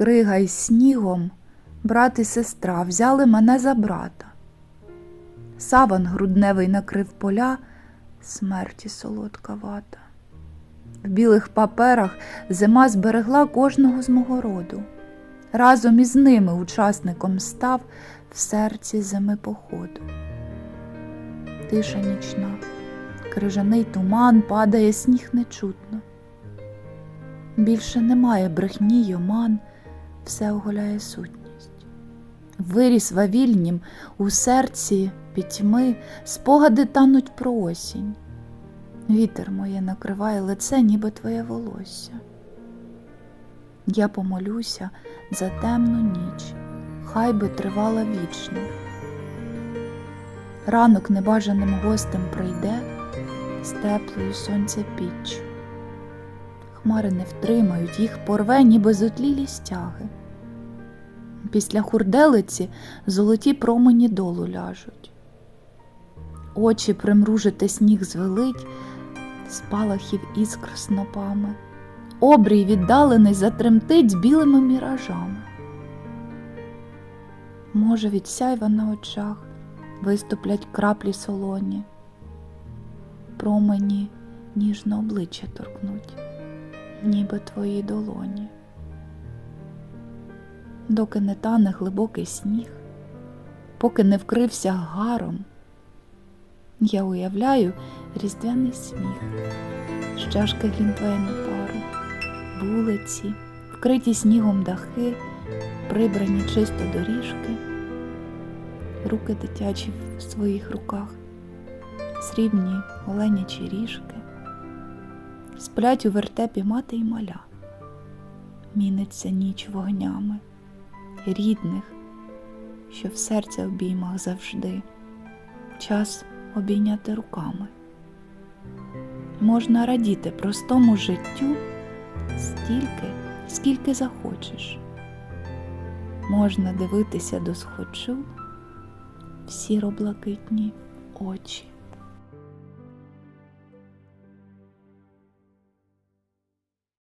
Крига із снігом, брат і сестра взяли мене за брата. Саван грудневий накрив поля, смерті солодка вата. В білих паперах зима зберегла кожного з мого роду. Разом із ними учасником став в серці зими походу. Тиша нічна, крижаний туман, падає сніг нечутно. Більше немає брехні й оман, все оголяє сутність. Виріс вавільнім у серці пітьми, спогади тануть про осінь. Вітер моє накриває лице, ніби твоє волосся. Я помолюся за темну ніч, хай би тривала вічно. Ранок небажаним гостем прийде з теплою сонця піч. Хмари не втримають, їх порве, ніби зотлілі стяги. Після хурделиці золоті промені долу ляжуть. Очі примружити сніг звелить, спалахів іскр снопами, обрій віддалений затремтить білими міражами. Може, від сяйва на очах виступлять краплі солоні, промені ніжно обличчя торкнуть, ніби твої долоні. Доки не тане глибокий сніг, поки не вкрився гаром, я уявляю різдвяний сміх, з чашки глінтвейну пару, вулиці, вкриті снігом дахи, прибрані чисто доріжки, руки дитячі в своїх руках, срібні оленячі ріжки, сплять у вертепі мати й маля, міниться ніч вогнями, рідних, що в серця обіймах завжди, час обійняти руками. Можна радіти простому життю стільки, скільки захочеш. Можна дивитися до схочу в сіро-блакитні очі.